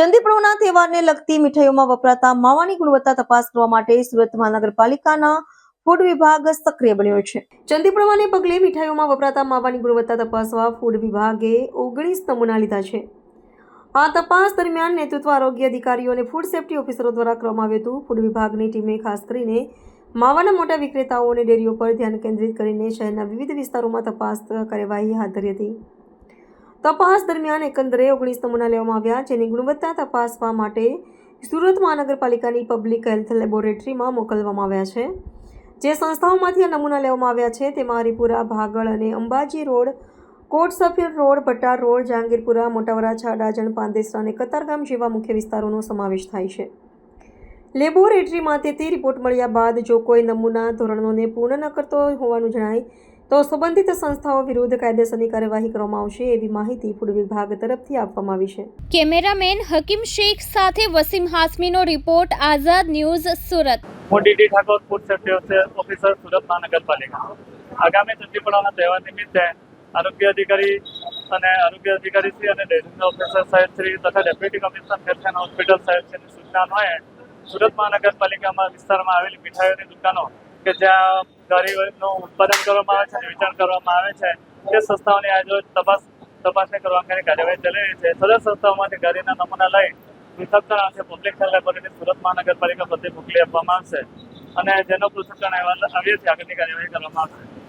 ચંદીપુરના તહેવારને લગતી મીઠાઈઓમાં વપરાતા માવાની ગુણવત્તા તપાસ કરવા માટે સુરત મહાનગરપાલિકાના ફૂડ વિભાગ સક્રિય બન્યો છે. ચંદીપુરમાને પગલે મીઠાઈઓમાં વપરાતા માવાની ગુણવત્તા તપાસવા ફૂડ વિભાગે ઓગણીસ નમૂના લીધા છે. આ તપાસ દરમિયાન નેતૃત્વ આરોગ્ય અધિકારીઓ અને ફૂડ સેફ્ટી ઓફિસરો દ્વારા કરવામાં આવ્યું હતું. ફૂડ વિભાગની ટીમે ખાસ કરીને માવાના મોટા વિક્રેતાઓ અને ડેરીઓ પર ધ્યાન કેન્દ્રિત કરીને શહેરના વિવિધ વિસ્તારોમાં તપાસ કાર્યવાહી હાથ ધરી હતી. તપાસ દરમિયાન એકંદરે ઓગણીસ નમૂના લેવામાં આવ્યા, જેની ગુણવત્તા તપાસવા માટે સુરત મહાનગરપાલિકાની પબ્લિક હેલ્થ લેબોરેટરીમાં મોકલવામાં આવ્યા છે. જે સંસ્થાઓમાંથી આ નમૂના લેવામાં આવ્યા છે, તેમાં હરિપુરા, ભાગળ અને Ambaji road Kot Safir road Bhatar road, Jahangirpura Mota Varachha Adajan Pandesara અને કતારગામ જેવા મુખ્ય વિસ્તારોનો સમાવેશ થાય છે. લેબોરેટરીમાં તે રિપોર્ટ મળ્યા બાદ જો કોઈ નમૂના ધોરણોને પૂર્ણ ન કરતો હોવાનું જણાય તો સંબંધિત સંસ્થાઓ વિરુદ્ધ કાયદેસરની કાર્યવાહી કરવામાં આવશે એવી માહિતી ફૂડ વિભાગ તરફથી આપવામાં આવી છે. કેમેરામેન હકીમ શેખ સાથે વસીમ હાસમીનો રિપોર્ટ આઝાદ ન્યૂઝ સુરત. હું DD Thakor food safety officer Surat Mahanagarpalika. આગામી ચંદીપુરાના તહેવાર નિમિત્તે આરોગ્ય અધિકારી અને આરોગ્ય અધિકારી શ્રી અને ડેઝિગ્નેટ ઓફિસર સાહેબ શ્રી તથા deputy commissioner health and hospital સાહેબ શ્રીની સૂચના અન્વયે સુરત મહાનગરપાલિકામાં વિસ્તારમાં આવેલી મીઠાઈઓની દુકાનો કે જ્યાં ઘરેનું ઉત્પાદન કરવામાં આવે છે અને વેચાણ કરવામાં આવે છે, તે સંસ્થાઓની આજે તપાસ તપાસણી કરવા અંગેની કાર્યવાહી ચાલી રહી છે. સદર સંસ્થાઓમાંથી ગાડીના નમૂના લઈ પૃથ્થકરણ આવશે પબ્લિક હેલ્થ લેબોરેટરી સુરત મહાનગરપાલિકા પ્રત્યે મોકલી આપવામાં આવશે. અને જેનો પૃથ્થકરણ અહેવાલ આવ્યો છે, આગળની કાર્યવાહી કરવામાં આવશે.